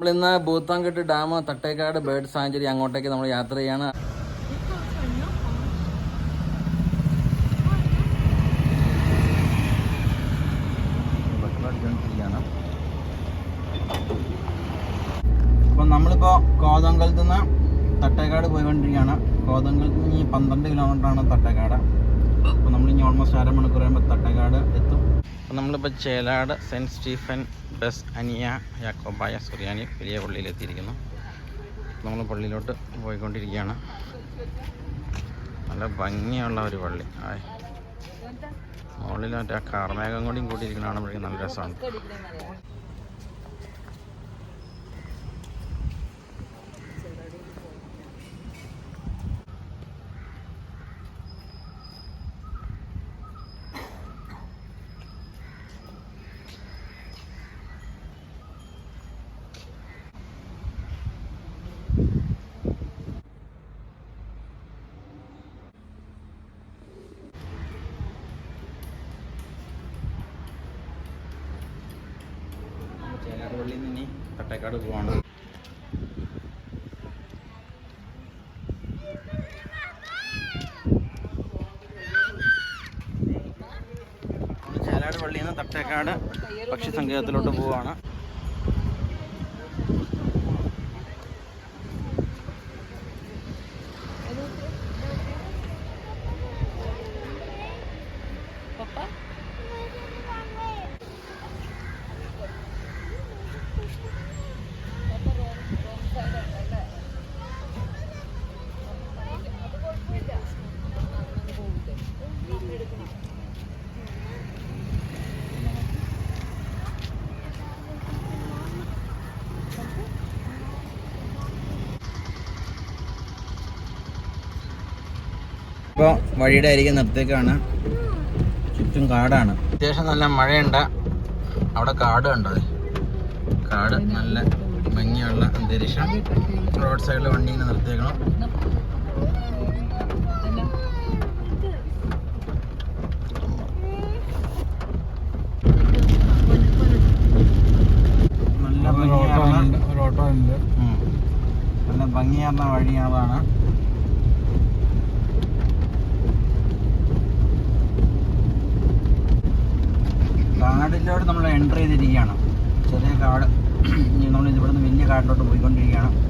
നമ്മളിന്ന് Bhoothathankettu dam Thattekkad bird sanctuary അങ്ങോട്ടേക്ക് നമ്മൾ യാത്ര ചെയ്യാണ്. നമ്മളിപ്പോ നമ്മളിപ്പോൾ കോതങ്കലത്ത് നിന്ന് തട്ടേക്കാട് പോയിക്കൊണ്ടിരിക്കുകയാണ്. കോതങ്കലത്ത് നിന്ന് ഈ പന്ത്രണ്ട് കിലോമീറ്ററാണ് തട്ടേക്കാട്. അപ്പോൾ നമ്മൾ ഇനി ഓൾമോസ്റ്റ് അരമണിക്കൂർ കഴിയുമ്പോൾ തട്ടേക്കാട് എത്തും. അപ്പോൾ നമ്മളിപ്പോൾ ചേലാട് സെന്റ് സ്റ്റീഫൻ ബസ് അനിയ യാക്കോബായ സുറിയാനി വലിയ പള്ളിയിൽ എത്തിയിരിക്കുന്നു. നമ്മൾ പള്ളിയിലോട്ട് പോയിക്കൊണ്ടിരിക്കുകയാണ്. നല്ല ഭംഗിയുള്ള ഒരു പള്ളി. ആയ്. മുകളിൽ മറ്റേ കാർമേഘം കൂടിയും കൂട്ടിയിരിക്കുന്ന കാണുമ്പോഴേക്കും നല്ല രസമാണ് ചേലാട് പള്ളിയിൽ തട്ടേക്കാട് പോവാണ്. ചേലാട് പള്ളിയിൽ നിന്ന് തട്ടേക്കാട് പക്ഷി സങ്കേതത്തിലോട്ട് പോവാണ്. ഇപ്പോൾ വഴിയുടെ അരികെ നിർത്തേക്കാണ് ചുറ്റും കാടാണ്. അത്യാവശ്യം നല്ല മഴയുണ്ട്. അവിടെ കാട് കണ്ടത് കാട് നല്ല ഭംഗിയുള്ള അന്തരീക്ഷം. റോഡ് സൈഡിൽ വണ്ടി ഇങ്ങനെ നിർത്തിയേക്കണം. നല്ല ഭംഗിയാർന്ന ഒരു ഓട്ടോ ഉണ്ട് ഉം. നല്ല ഭംഗിയാർന്ന വഴിയാണ് കാടിലോട്ട് നമ്മൾ എന്റർ ചെയ്തിരിക്കുകയാണ്. ചെറിയ കാട്. നമ്മൾ ഇവിടുന്ന് വലിയ കാട്ടിലോട്ട് പോയിക്കൊണ്ടിരിക്കുകയാണ്.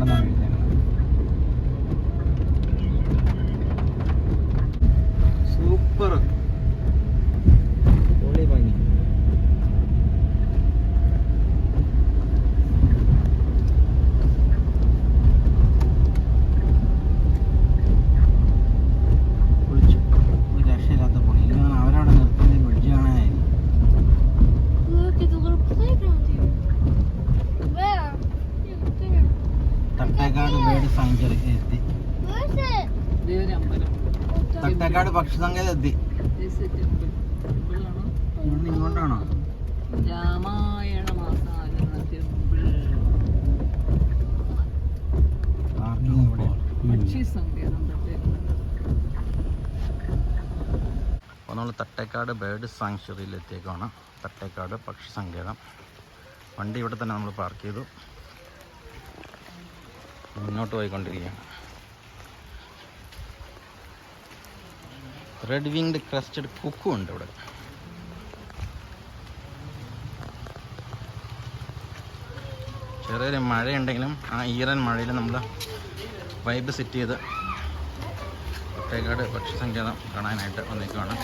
വീഡിയോ തട്ടേക്കാട് ബേർഡ് സാഞ്ചുറി എത്തി തട്ടേക്കാട് പക്ഷി സങ്കേതം എത്തി ഇവിടുന്ന് ഇങ്ങോട്ടാണോ? രാമായണ പക്ഷി സങ്കേതം അപ്പോൾ നമ്മൾ തട്ടേക്കാട് ബേർഡ് സാങ്ച്വറിയിലെത്തിയേക്കാണ് തട്ടേക്കാട് പക്ഷി സങ്കേതം വണ്ടി ഇവിടെ തന്നെ നമ്മൾ പാർക്ക് ചെയ്തു. മുന്നോട്ട് പോയിക്കൊണ്ടിരിക്കുകയാണ്. റെഡ് വിങ്ഡ് ക്രസ്റ്റഡ് കുക്കും ഉണ്ട് ഇവിടെ. ചെറിയൊരു മഴയുണ്ടെങ്കിലും ആ ഈറൻ മഴയിൽ നമ്മൾ വൈബ് സെറ്റ് ചെയ്ത് തട്ടേക്കാട് പക്ഷി സങ്കേതം കാണാനായിട്ട് വന്നിരിക്കുകയാണ്